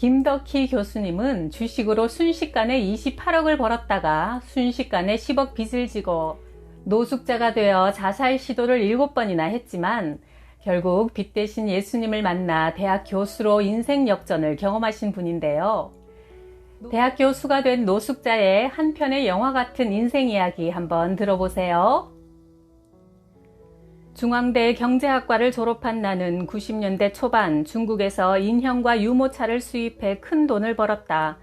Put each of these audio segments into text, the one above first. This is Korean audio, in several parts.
김덕희 교수님은 주식으로 순식간에 28억을 벌었다가 순식간에 10억 빚을 지고 노숙자가 되어 자살 시도를 7번이나 했지만 결국 빚 대신 예수님을 만나 대학 교수로 인생 역전을 경험하신 분인데요. 대학 교수가 된 노숙자의 한 편의 영화 같은 인생 이야기 한번 들어보세요. 중앙대 경제학과를 졸업한 나는 90년대 초반 중국에서 인형과 유모차를 수입해 큰 돈을 벌었다.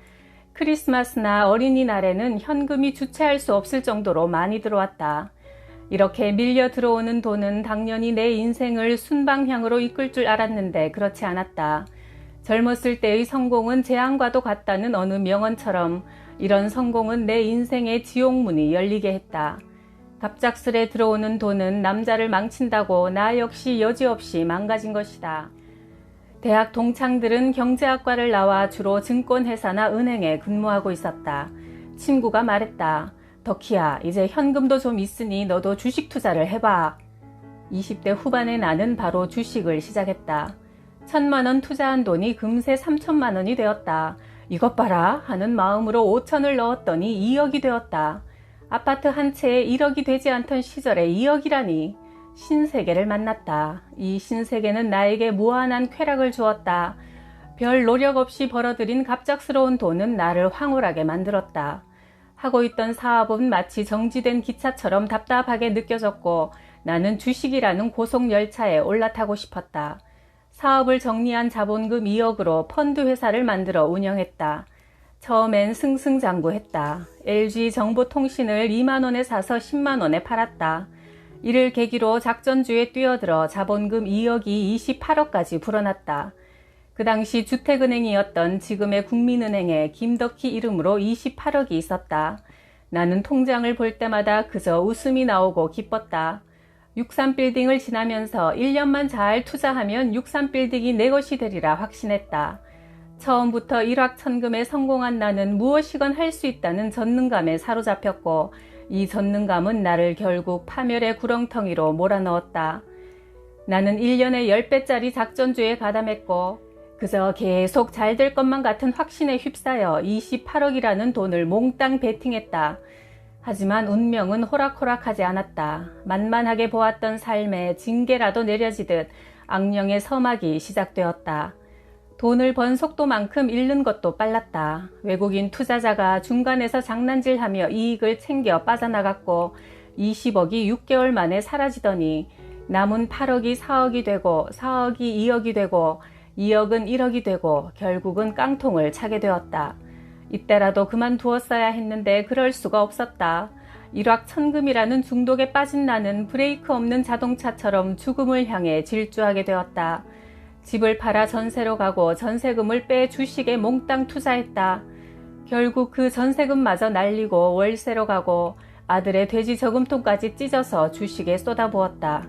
크리스마스나 어린이날에는 현금이 주체할 수 없을 정도로 많이 들어왔다. 이렇게 밀려 들어오는 돈은 당연히 내 인생을 순방향으로 이끌 줄 알았는데 그렇지 않았다. 젊었을 때의 성공은 재앙과도 같다는 어느 명언처럼 이런 성공은 내 인생의 지옥문이 열리게 했다. 갑작스레 들어오는 돈은 남자를 망친다고 나 역시 여지없이 망가진 것이다. 대학 동창들은 경제학과를 나와 주로 증권회사나 은행에 근무하고 있었다. 친구가 말했다. 덕희야, 이제 현금도 좀 있으니 너도 주식 투자를 해봐. 20대 후반의 나는 바로 주식을 시작했다. 천만원 투자한 돈이 금세 3천만 원이 되었다. 이것 봐라 하는 마음으로 5천을 넣었더니 2억이 되었다. 아파트 한 채에 1억이 되지 않던 시절에 2억이라니. 신세계를 만났다. 이 신세계는 나에게 무한한 쾌락을 주었다. 별 노력 없이 벌어들인 갑작스러운 돈은 나를 황홀하게 만들었다. 하고 있던 사업은 마치 정지된 기차처럼 답답하게 느껴졌고 나는 주식이라는 고속 열차에 올라타고 싶었다. 사업을 정리한 자본금 2억으로 펀드 회사를 만들어 운영했다. 처음엔 승승장구했다. LG 정보통신을 2만원에 사서 10만원에 팔았다. 이를 계기로 작전주에 뛰어들어 자본금 2억이 28억까지 불어났다. 그 당시 주택은행이었던 지금의 국민은행에 김덕희 이름으로 28억이 있었다. 나는 통장을 볼 때마다 그저 웃음이 나오고 기뻤다. 63빌딩을 지나면서 1년만 잘 투자하면 63빌딩이 내 것이 되리라 확신했다. 처음부터 일확천금에 성공한 나는 무엇이건 할 수 있다는 전능감에 사로잡혔고 이 전능감은 나를 결국 파멸의 구렁텅이로 몰아넣었다. 나는 1년에 10배짜리 작전주에 가담했고 그저 계속 잘 될 것만 같은 확신에 휩싸여 28억이라는 돈을 몽땅 베팅했다. 하지만 운명은 호락호락하지 않았다. 만만하게 보았던 삶에 징계라도 내려지듯 악령의 서막이 시작되었다. 돈을 번 속도만큼 잃는 것도 빨랐다. 외국인 투자자가 중간에서 장난질하며 이익을 챙겨 빠져나갔고 20억이 6개월 만에 사라지더니 남은 8억이 4억이 되고 4억이 2억이 되고 2억은 1억이 되고 결국은 깡통을 차게 되었다. 이때라도 그만두었어야 했는데 그럴 수가 없었다. 일확천금이라는 중독에 빠진 나는 브레이크 없는 자동차처럼 죽음을 향해 질주하게 되었다. 집을 팔아 전세로 가고 전세금을 빼 주식에 몽땅 투자했다. 결국 그 전세금마저 날리고 월세로 가고 아들의 돼지 저금통까지 찢어서 주식에 쏟아부었다.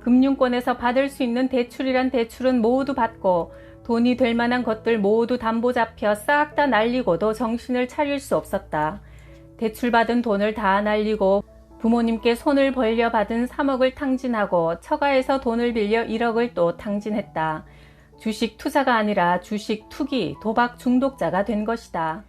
금융권에서 받을 수 있는 대출이란 대출은 모두 받고 돈이 될 만한 것들 모두 담보 잡혀 싹 다 날리고도 정신을 차릴 수 없었다. 대출받은 돈을 다 날리고 부모님께 손을 벌려 받은 3억을 탕진하고 처가에서 돈을 빌려 1억을 또 탕진했다. 주식 투자가 아니라 주식 투기, 도박 중독자가 된 것이다.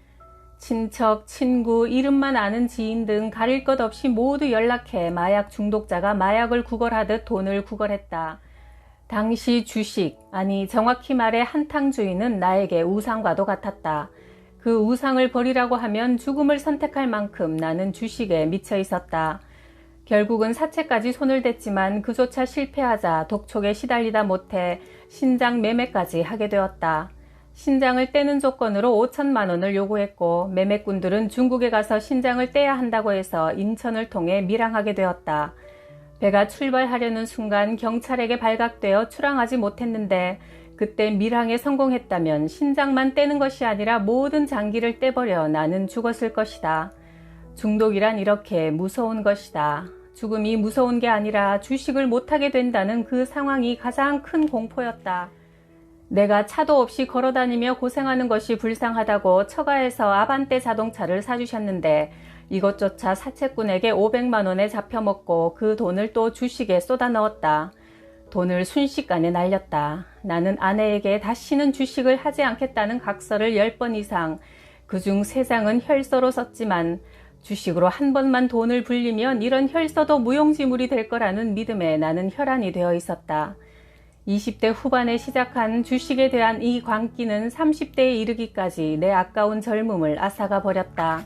친척, 친구, 이름만 아는 지인 등 가릴 것 없이 모두 연락해 마약 중독자가 마약을 구걸하듯 돈을 구걸했다. 당시 주식, 아니 정확히 말해 한탕주의는 나에게 우상과도 같았다. 그 우상을 버리라고 하면 죽음을 선택할 만큼 나는 주식에 미쳐 있었다. 결국은 사채까지 손을 댔지만 그조차 실패하자 독촉에 시달리다 못해 신장 매매까지 하게 되었다. 신장을 떼는 조건으로 5천만 원을 요구했고 매매꾼들은 중국에 가서 신장을 떼야 한다고 해서 인천을 통해 밀항하게 되었다. 배가 출발하려는 순간 경찰에게 발각되어 출항하지 못했는데 그때 밀항에 성공했다면 신장만 떼는 것이 아니라 모든 장기를 떼버려 나는 죽었을 것이다. 중독이란 이렇게 무서운 것이다. 죽음이 무서운 게 아니라 주식을 못하게 된다는 그 상황이 가장 큰 공포였다. 내가 차도 없이 걸어 다니며 고생하는 것이 불쌍하다고 처가에서 아반떼 자동차를 사주셨는데 이것조차 사채꾼에게 500만 원에 잡혀먹고 그 돈을 또 주식에 쏟아 넣었다. 돈을 순식간에 날렸다. 나는 아내에게 다시는 주식을 하지 않겠다는 각서를 10번 이상, 그중 3장은 혈서로 썼지만 주식으로 한 번만 돈을 불리면 이런 혈서도 무용지물이 될 거라는 믿음에 나는 혈안이 되어 있었다. 20대 후반에 시작한 주식에 대한 이 광기는 30대에 이르기까지 내 아까운 젊음을 앗아가 버렸다.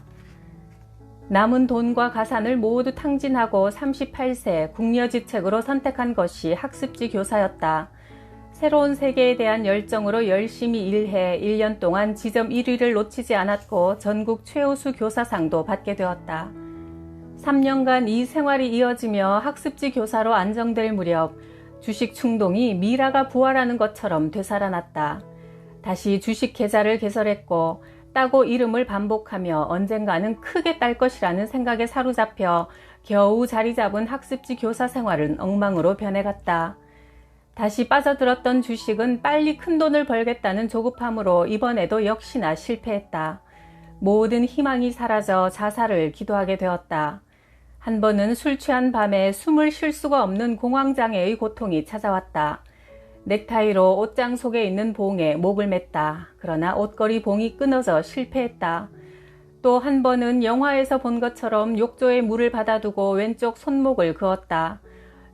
남은 돈과 가산을 모두 탕진하고 38세 국려지책으로 선택한 것이 학습지 교사였다. 새로운 세계에 대한 열정으로 열심히 일해 1년 동안 지점 1위를 놓치지 않았고 전국 최우수 교사상도 받게 되었다. 3년간 이 생활이 이어지며 학습지 교사로 안정될 무렵 주식 충동이 미라가 부활하는 것처럼 되살아났다. 다시 주식 계좌를 개설했고 따고 이름을 반복하며 언젠가는 크게 딸 것이라는 생각에 사로잡혀 겨우 자리 잡은 학습지 교사 생활은 엉망으로 변해갔다. 다시 빠져들었던 주식은 빨리 큰 돈을 벌겠다는 조급함으로 이번에도 역시나 실패했다. 모든 희망이 사라져 자살을 기도하게 되었다. 한 번은 술 취한 밤에 숨을 쉴 수가 없는 공황장애의 고통이 찾아왔다. 넥타이로 옷장 속에 있는 봉에 목을 맸다. 그러나 옷걸이 봉이 끊어져 실패했다. 또 한 번은 영화에서 본 것처럼 욕조에 물을 받아두고 왼쪽 손목을 그었다.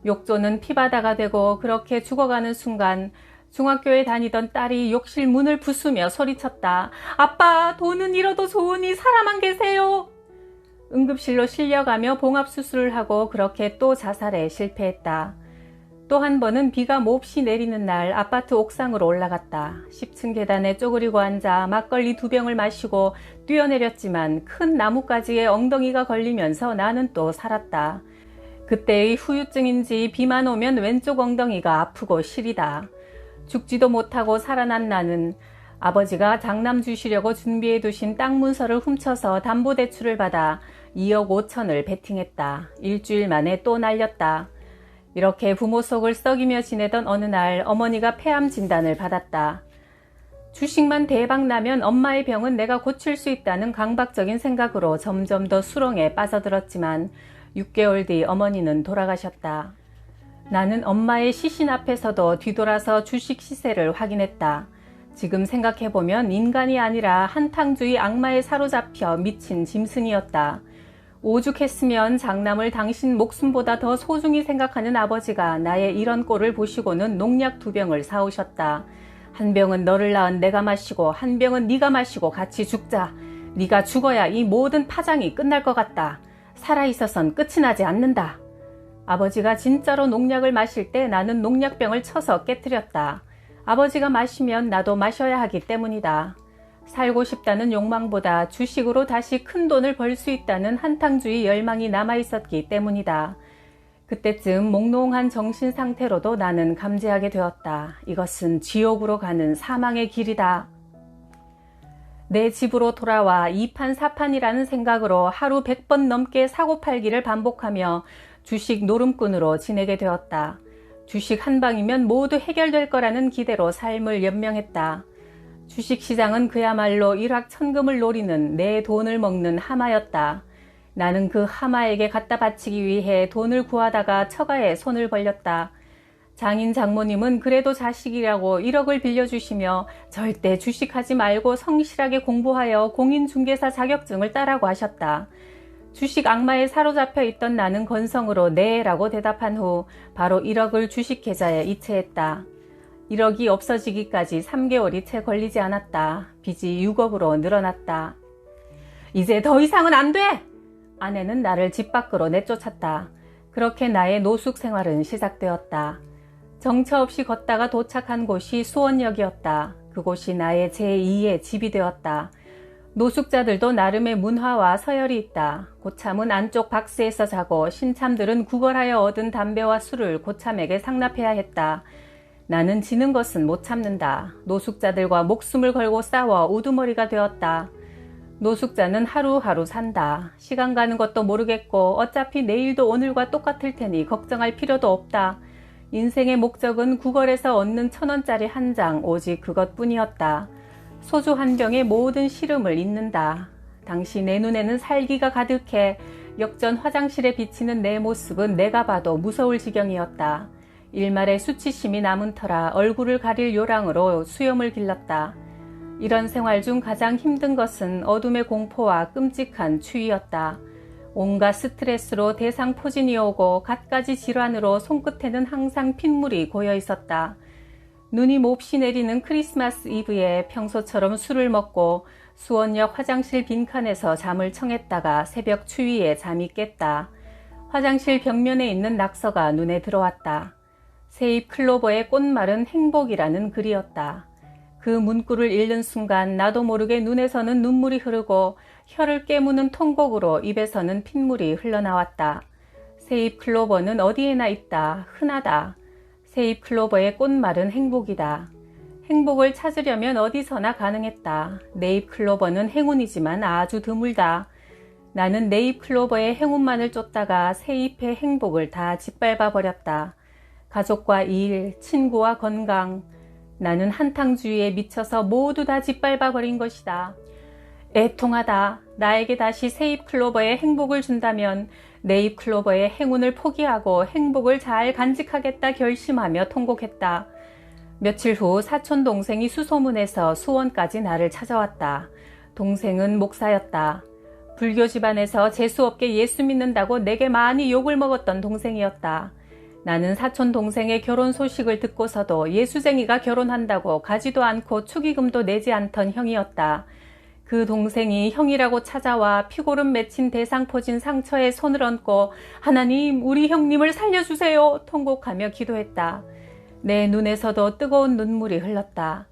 욕조는 피바다가 되고 그렇게 죽어가는 순간 중학교에 다니던 딸이 욕실 문을 부수며 소리쳤다. 아빠, 돈은 잃어도 좋으니 사람만 계세요. 응급실로 실려가며 봉합수술을 하고 그렇게 또 자살에 실패했다. 또 한 번은 비가 몹시 내리는 날 아파트 옥상으로 올라갔다. 10층 계단에 쪼그리고 앉아 막걸리 두 병을 마시고 뛰어내렸지만 큰 나뭇가지에 엉덩이가 걸리면서 나는 또 살았다. 그때의 후유증인지 비만 오면 왼쪽 엉덩이가 아프고 시리다. 죽지도 못하고 살아난 나는 아버지가 장남 주시려고 준비해 두신 땅 문서를 훔쳐서 담보대출을 받아 2억 5천을 베팅했다. 일주일 만에 또 날렸다. 이렇게 부모 속을 썩이며 지내던 어느 날 어머니가 폐암 진단을 받았다. 주식만 대박 나면 엄마의 병은 내가 고칠 수 있다는 강박적인 생각으로 점점 더 수렁에 빠져들었지만 6개월 뒤 어머니는 돌아가셨다. 나는 엄마의 시신 앞에서도 뒤돌아서 주식 시세를 확인했다. 지금 생각해보면 인간이 아니라 한탕주의 악마에 사로잡혀 미친 짐승이었다. 오죽했으면 장남을 당신 목숨보다 더 소중히 생각하는 아버지가 나의 이런 꼴을 보시고는 농약 두 병을 사오셨다. 한 병은 너를 낳은 내가 마시고 한 병은 네가 마시고 같이 죽자. 네가 죽어야 이 모든 파장이 끝날 것 같다. 살아있어선 끝이 나지 않는다. 아버지가 진짜로 농약을 마실 때 나는 농약병을 쳐서 깨뜨렸다. 아버지가 마시면 나도 마셔야 하기 때문이다. 살고 싶다는 욕망보다 주식으로 다시 큰 돈을 벌 수 있다는 한탕주의 열망이 남아 있었기 때문이다. 그때쯤 몽롱한 정신 상태로도 나는 감지하게 되었다. 이것은 지옥으로 가는 사망의 길이다. 내 집으로 돌아와 2판 4판이라는 생각으로 하루 100번 넘게 사고팔기를 반복하며 주식 노름꾼으로 지내게 되었다. 주식 한 방이면 모두 해결될 거라는 기대로 삶을 연명했다. 주식 시장은 그야말로 일확천금을 노리는 내 돈을 먹는 하마였다. 나는 그 하마에게 갖다 바치기 위해 돈을 구하다가 처가에 손을 벌렸다. 장인 장모님은 그래도 자식이라고 1억을 빌려주시며 절대 주식하지 말고 성실하게 공부하여 공인중개사 자격증을 따라고 하셨다. 주식 악마에 사로잡혀 있던 나는 건성으로 네 라고 대답한 후 바로 1억을 주식 계좌에 이체했다. 1억이 없어지기까지 3개월이 채 걸리지 않았다. 빚이 6억으로 늘어났다. 이제 더 이상은 안 돼! 아내는 나를 집 밖으로 내쫓았다. 그렇게 나의 노숙 생활은 시작되었다. 정처 없이 걷다가 도착한 곳이 수원역이었다. 그곳이 나의 제2의 집이 되었다. 노숙자들도 나름의 문화와 서열이 있다. 고참은 안쪽 박스에서 자고 신참들은 구걸하여 얻은 담배와 술을 고참에게 상납해야 했다. 나는 지는 것은 못 참는다. 노숙자들과 목숨을 걸고 싸워 우두머리가 되었다. 노숙자는 하루하루 산다. 시간 가는 것도 모르겠고 어차피 내일도 오늘과 똑같을 테니 걱정할 필요도 없다. 인생의 목적은 구걸에서 얻는 천 원짜리 한 장, 오직 그것뿐이었다. 소주 한 병에 모든 시름을 잊는다. 당시 내 눈에는 살기가 가득해 역전 화장실에 비치는 내 모습은 내가 봐도 무서울 지경이었다. 일말의 수치심이 남은 터라 얼굴을 가릴 요랑으로 수염을 길렀다. 이런 생활 중 가장 힘든 것은 어둠의 공포와 끔찍한 추위였다. 온갖 스트레스로 대상 포진이 오고 갖가지 질환으로 손끝에는 항상 핏물이 고여 있었다. 눈이 몹시 내리는 크리스마스 이브에 평소처럼 술을 먹고 수원역 화장실 빈칸에서 잠을 청했다가 새벽 추위에 잠이 깼다. 화장실 벽면에 있는 낙서가 눈에 들어왔다. 세입 클로버의 꽃말은 행복이라는 글이었다. 그 문구를 읽는 순간 나도 모르게 눈에서는 눈물이 흐르고 혀를 깨무는 통곡으로 입에서는 핏물이 흘러나왔다. 세입 클로버는 어디에나 있다. 흔하다. 세입 클로버의 꽃말은 행복이다. 행복을 찾으려면 어디서나 가능했다. 네잎 클로버는 행운이지만 아주 드물다. 나는 네잎 클로버의 행운만을 쫓다가 새잎의 행복을 다 짓밟아 버렸다. 가족과 일, 친구와 건강. 나는 한탕주의에 미쳐서 모두 다 짓밟아 버린 것이다. 애통하다. 나에게 다시 새잎 클로버의 행복을 준다면 네잎 클로버의 행운을 포기하고 행복을 잘 간직하겠다 결심하며 통곡했다. 며칠 후 사촌 동생이 수소문해서 수원까지 나를 찾아왔다. 동생은 목사였다. 불교 집안에서 재수없게 예수 믿는다고 내게 많이 욕을 먹었던 동생이었다. 나는 사촌 동생의 결혼 소식을 듣고서도 예수쟁이가 결혼한다고 가지도 않고 축의금도 내지 않던 형이었다. 그 동생이 형이라고 찾아와 피골은 맺힌 대상 포진 상처에 손을 얹고 하나님 우리 형님을 살려주세요 통곡하며 기도했다. 내 눈에서도 뜨거운 눈물이 흘렀다.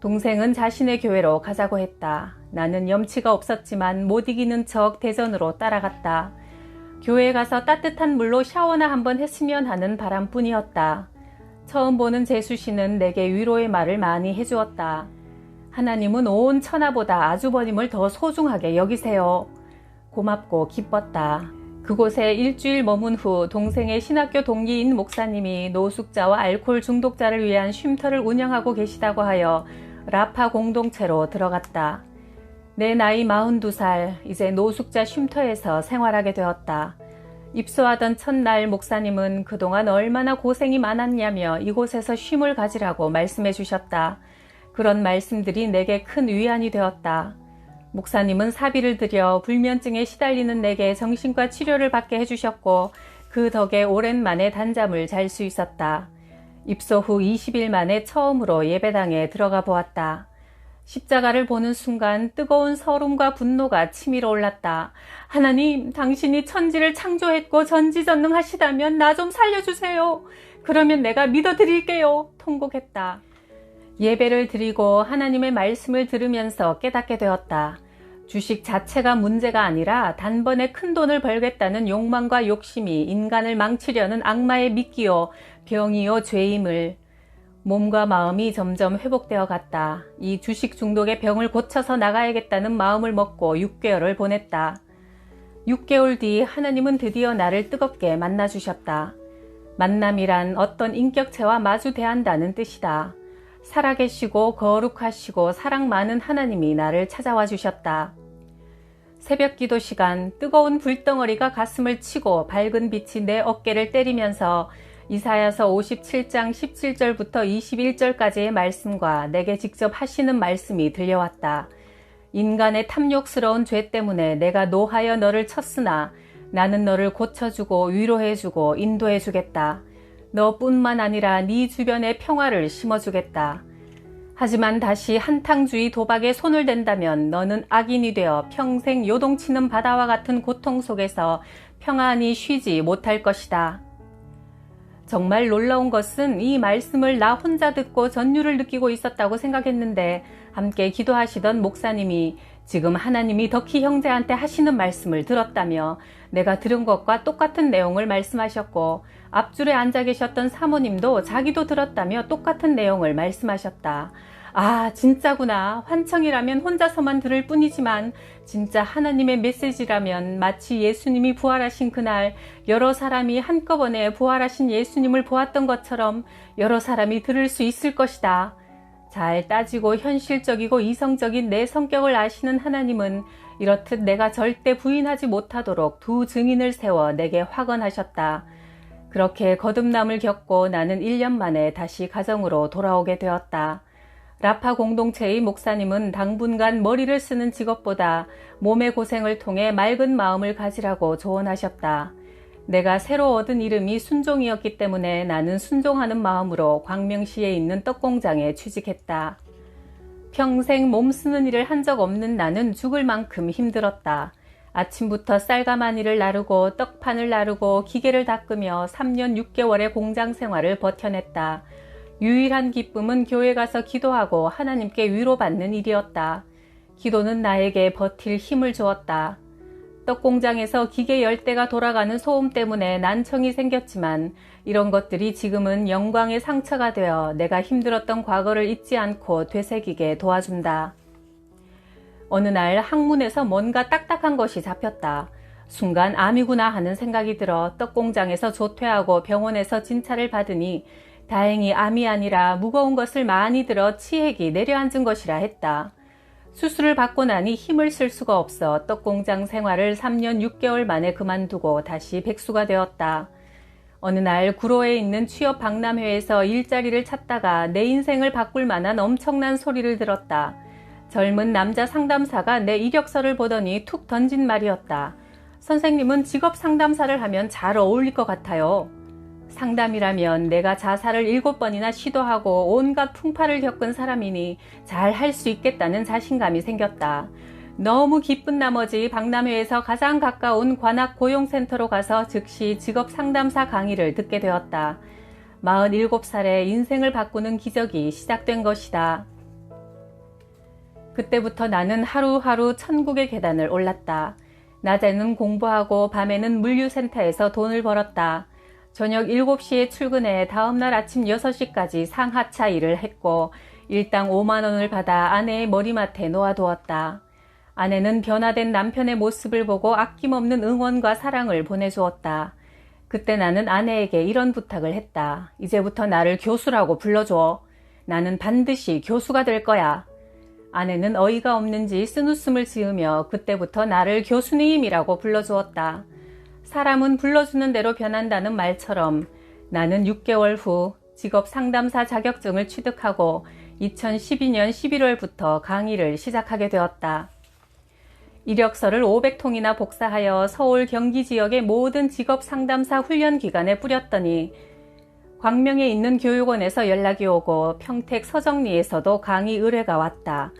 동생은 자신의 교회로 가자고 했다. 나는 염치가 없었지만 못 이기는 척 대전으로 따라갔다. 교회에 가서 따뜻한 물로 샤워나 한번 했으면 하는 바람뿐이었다. 처음 보는 재수 씨는 내게 위로의 말을 많이 해주었다. 하나님은 온 천하보다 아주버님을 더 소중하게 여기세요. 고맙고 기뻤다. 그곳에 일주일 머문 후 동생의 신학교 동기인 목사님이 노숙자와 알코올 중독자를 위한 쉼터를 운영하고 계시다고 하여 라파 공동체로 들어갔다. 내 나이 42살, 이제 노숙자 쉼터에서 생활하게 되었다. 입소하던 첫날 목사님은 그동안 얼마나 고생이 많았냐며 이곳에서 쉼을 가지라고 말씀해 주셨다. 그런 말씀들이 내게 큰 위안이 되었다. 목사님은 사비를 들여 불면증에 시달리는 내게 정신과 치료를 받게 해주셨고 그 덕에 오랜만에 단잠을 잘 수 있었다. 입소 후 20일 만에 처음으로 예배당에 들어가 보았다. 십자가를 보는 순간 뜨거운 서름과 분노가 치밀어 올랐다. 하나님, 당신이 천지를 창조했고 전지전능하시다면 나 좀 살려주세요. 그러면 내가 믿어드릴게요. 통곡했다. 예배를 드리고 하나님의 말씀을 들으면서 깨닫게 되었다. 주식 자체가 문제가 아니라 단번에 큰 돈을 벌겠다는 욕망과 욕심이 인간을 망치려는 악마의 미끼요, 병이요, 죄임을 몸과 마음이 점점 회복되어 갔다. 이 주식 중독의 병을 고쳐서 나가야겠다는 마음을 먹고 6개월을 보냈다. 6개월 뒤 하나님은 드디어 나를 뜨겁게 만나주셨다. 만남이란 어떤 인격체와 마주 대한다는 뜻이다. 살아계시고 거룩하시고 사랑 많은 하나님이 나를 찾아와 주셨다. 새벽 기도 시간 뜨거운 불덩어리가 가슴을 치고 밝은 빛이 내 어깨를 때리면서 이사야서 57장 17절부터 21절까지의 말씀과 내게 직접 하시는 말씀이 들려왔다. 인간의 탐욕스러운 죄 때문에 내가 노하여 너를 쳤으나 나는 너를 고쳐주고 위로해주고 인도해주겠다. 너뿐만 아니라 네 주변에 평화를 심어주겠다. 하지만 다시 한탕주의 도박에 손을 댄다면 너는 악인이 되어 평생 요동치는 바다와 같은 고통 속에서 평안히 쉬지 못할 것이다. 정말 놀라운 것은 이 말씀을 나 혼자 듣고 전율을 느끼고 있었다고 생각했는데 함께 기도하시던 목사님이 지금 하나님이 덕희 형제한테 하시는 말씀을 들었다며 내가 들은 것과 똑같은 내용을 말씀하셨고 앞줄에 앉아 계셨던 사모님도 자기도 들었다며 똑같은 내용을 말씀하셨다. 아, 진짜구나. 환청이라면 혼자서만 들을 뿐이지만 진짜 하나님의 메시지라면 마치 예수님이 부활하신 그날 여러 사람이 한꺼번에 부활하신 예수님을 보았던 것처럼 여러 사람이 들을 수 있을 것이다. 잘 따지고 현실적이고 이성적인 내 성격을 아시는 하나님은 이렇듯 내가 절대 부인하지 못하도록 두 증인을 세워 내게 확언하셨다. 그렇게 거듭남을 겪고 나는 1년 만에 다시 가정으로 돌아오게 되었다. 라파 공동체의 목사님은 당분간 머리를 쓰는 직업보다 몸의 고생을 통해 맑은 마음을 가지라고 조언하셨다. 내가 새로 얻은 이름이 순종이었기 때문에 나는 순종하는 마음으로 광명시에 있는 떡공장에 취직했다. 평생 몸 쓰는 일을 한 적 없는 나는 죽을 만큼 힘들었다. 아침부터 쌀가마니를 나르고 떡판을 나르고 기계를 닦으며 3년 6개월의 공장 생활을 버텨냈다. 유일한 기쁨은 교회 가서 기도하고 하나님께 위로받는 일이었다. 기도는 나에게 버틸 힘을 주었다. 떡공장에서 기계 열대가 돌아가는 소음 때문에 난청이 생겼지만 이런 것들이 지금은 영광의 상처가 되어 내가 힘들었던 과거를 잊지 않고 되새기게 도와준다. 어느 날 항문에서 뭔가 딱딱한 것이 잡혔다. 순간 암이구나 하는 생각이 들어 떡공장에서 조퇴하고 병원에서 진찰을 받으니 다행히 암이 아니라 무거운 것을 많이 들어 치핵이 내려앉은 것이라 했다. 수술을 받고 나니 힘을 쓸 수가 없어 떡공장 생활을 3년 6개월 만에 그만두고 다시 백수가 되었다. 어느 날 구로에 있는 취업 박람회에서 일자리를 찾다가 내 인생을 바꿀 만한 엄청난 소리를 들었다. 젊은 남자 상담사가 내 이력서를 보더니 툭 던진 말이었다. 선생님은 직업 상담사를 하면 잘 어울릴 것 같아요. 상담이라면 내가 자살을 일곱 번이나 시도하고 온갖 풍파를 겪은 사람이니 잘 할 수 있겠다는 자신감이 생겼다. 너무 기쁜 나머지 박람회에서 가장 가까운 관악 고용센터로 가서 즉시 직업 상담사 강의를 듣게 되었다. 47살에 인생을 바꾸는 기적이 시작된 것이다. 그때부터 나는 하루하루 천국의 계단을 올랐다. 낮에는 공부하고 밤에는 물류센터에서 돈을 벌었다. 저녁 7시에 출근해 다음날 아침 6시까지 상하차 일을 했고 일당 5만원을 받아 아내의 머리맡에 놓아두었다. 아내는 변화된 남편의 모습을 보고 아낌없는 응원과 사랑을 보내주었다. 그때 나는 아내에게 이런 부탁을 했다. 이제부터 나를 교수라고 불러줘. 나는 반드시 교수가 될 거야. 아내는 어이가 없는지 쓴웃음을 지으며 그때부터 나를 교수님이라고 불러주었다. 사람은 불러주는 대로 변한다는 말처럼 나는 6개월 후 직업 상담사 자격증을 취득하고 2012년 11월부터 강의를 시작하게 되었다. 이력서를 500통이나 복사하여 서울 경기 지역의 모든 직업 상담사 훈련 기관에 뿌렸더니 광명에 있는 교육원에서 연락이 오고 평택 서정리에서도 강의 의뢰가 왔다.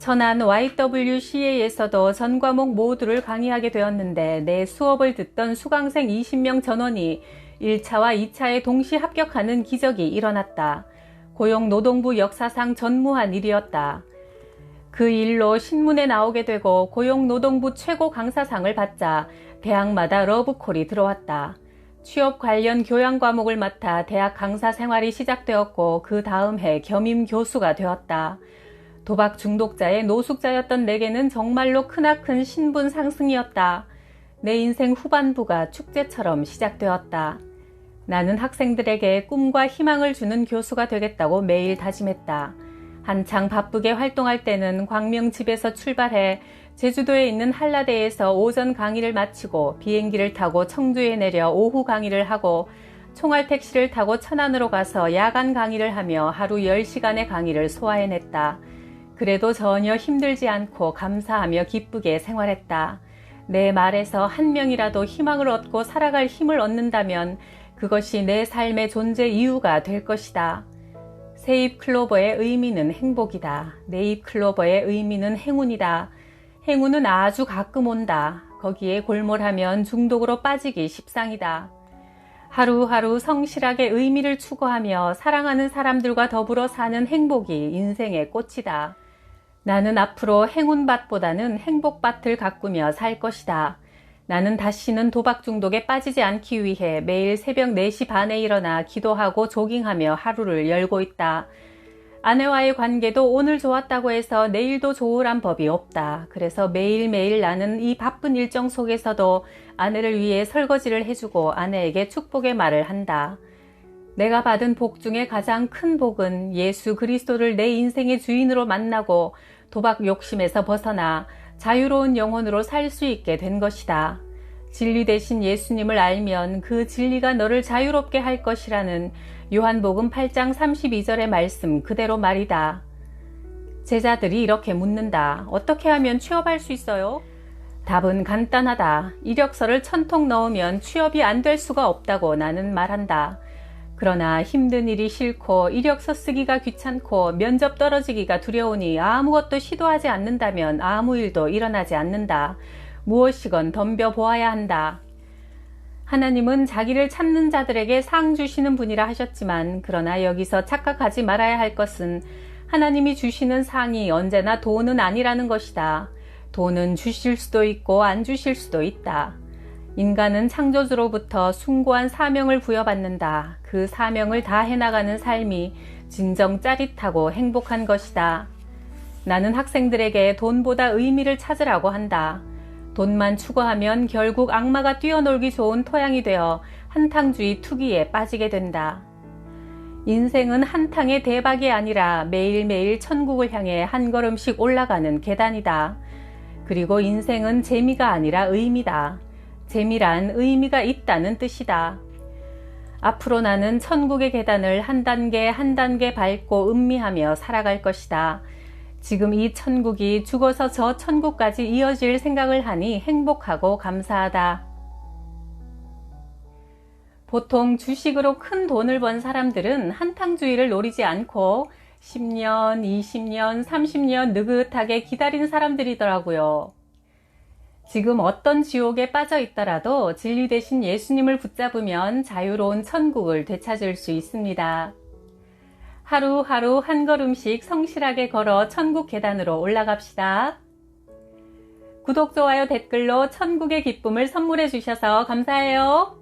천안 YWCA에서도 전 과목 모두를 강의하게 되었는데 내 수업을 듣던 수강생 20명 전원이 1차와 2차에 동시 합격하는 기적이 일어났다. 고용노동부 역사상 전무한 일이었다. 그 일로 신문에 나오게 되고 고용노동부 최고 강사상을 받자 대학마다 러브콜이 들어왔다. 취업 관련 교양 과목을 맡아 대학 강사 생활이 시작되었고 그 다음 해 겸임 교수가 되었다. 도박 중독자의 노숙자였던 내게는 정말로 크나큰 신분 상승이었다. 내 인생 후반부가 축제처럼 시작되었다. 나는 학생들에게 꿈과 희망을 주는 교수가 되겠다고 매일 다짐했다. 한창 바쁘게 활동할 때는 광명 집에서 출발해 제주도에 있는 한라대에서 오전 강의를 마치고 비행기를 타고 청주에 내려 오후 강의를 하고 총알 택시를 타고 천안으로 가서 야간 강의를 하며 하루 10시간의 강의를 소화해냈다. 그래도 전혀 힘들지 않고 감사하며 기쁘게 생활했다. 내 말에서 한 명이라도 희망을 얻고 살아갈 힘을 얻는다면 그것이 내 삶의 존재 이유가 될 것이다. 세입 클로버의 의미는 행복이다. 네입 클로버의 의미는 행운이다. 행운은 아주 가끔 온다. 거기에 골몰하면 중독으로 빠지기 십상이다. 하루하루 성실하게 의미를 추구하며 사랑하는 사람들과 더불어 사는 행복이 인생의 꽃이다. 나는 앞으로 행운밭보다는 행복밭을 가꾸며 살 것이다. 나는 다시는 도박 중독에 빠지지 않기 위해 매일 새벽 4시 반에 일어나 기도하고 조깅하며 하루를 열고 있다. 아내와의 관계도 오늘 좋았다고 해서 내일도 좋으란 법이 없다. 그래서 매일매일 나는 이 바쁜 일정 속에서도 아내를 위해 설거지를 해주고 아내에게 축복의 말을 한다. 내가 받은 복 중에 가장 큰 복은 예수 그리스도를 내 인생의 주인으로 만나고 도박 욕심에서 벗어나 자유로운 영혼으로 살 수 있게 된 것이다. 진리 대신 예수님을 알면 그 진리가 너를 자유롭게 할 것이라는 요한복음 8장 32절의 말씀 그대로 말이다. 제자들이 이렇게 묻는다. 어떻게 하면 취업할 수 있어요? 답은 간단하다. 이력서를 천통 넣으면 취업이 안 될 수가 없다고 나는 말한다. 그러나 힘든 일이 싫고 이력서 쓰기가 귀찮고 면접 떨어지기가 두려우니 아무것도 시도하지 않는다면 아무 일도 일어나지 않는다. 무엇이건 덤벼 보아야 한다. 하나님은 자기를 찾는 자들에게 상 주시는 분이라 하셨지만 그러나 여기서 착각하지 말아야 할 것은 하나님이 주시는 상이 언제나 돈은 아니라는 것이다. 돈은 주실 수도 있고 안 주실 수도 있다. 인간은 창조주로부터 숭고한 사명을 부여받는다. 그 사명을 다 해나가는 삶이 진정 짜릿하고 행복한 것이다. 나는 학생들에게 돈보다 의미를 찾으라고 한다. 돈만 추구하면 결국 악마가 뛰어놀기 좋은 토양이 되어 한탕주의 투기에 빠지게 된다. 인생은 한탕의 대박이 아니라 매일매일 천국을 향해 한 걸음씩 올라가는 계단이다. 그리고 인생은 재미가 아니라 의미다. 재미란 의미가 있다는 뜻이다. 앞으로 나는 천국의 계단을 한 단계 한 단계 밟고 음미하며 살아갈 것이다. 지금 이 천국이 죽어서 저 천국까지 이어질 생각을 하니 행복하고 감사하다. 보통 주식으로 큰 돈을 번 사람들은 한탕주의를 노리지 않고 10년, 20년, 30년 느긋하게 기다린 사람들이더라고요. 지금 어떤 지옥에 빠져 있더라도 진리 대신 예수님을 붙잡으면 자유로운 천국을 되찾을 수 있습니다. 하루하루 한 걸음씩 성실하게 걸어 천국 계단으로 올라갑시다. 구독, 좋아요, 댓글로 천국의 기쁨을 선물해 주셔서 감사해요.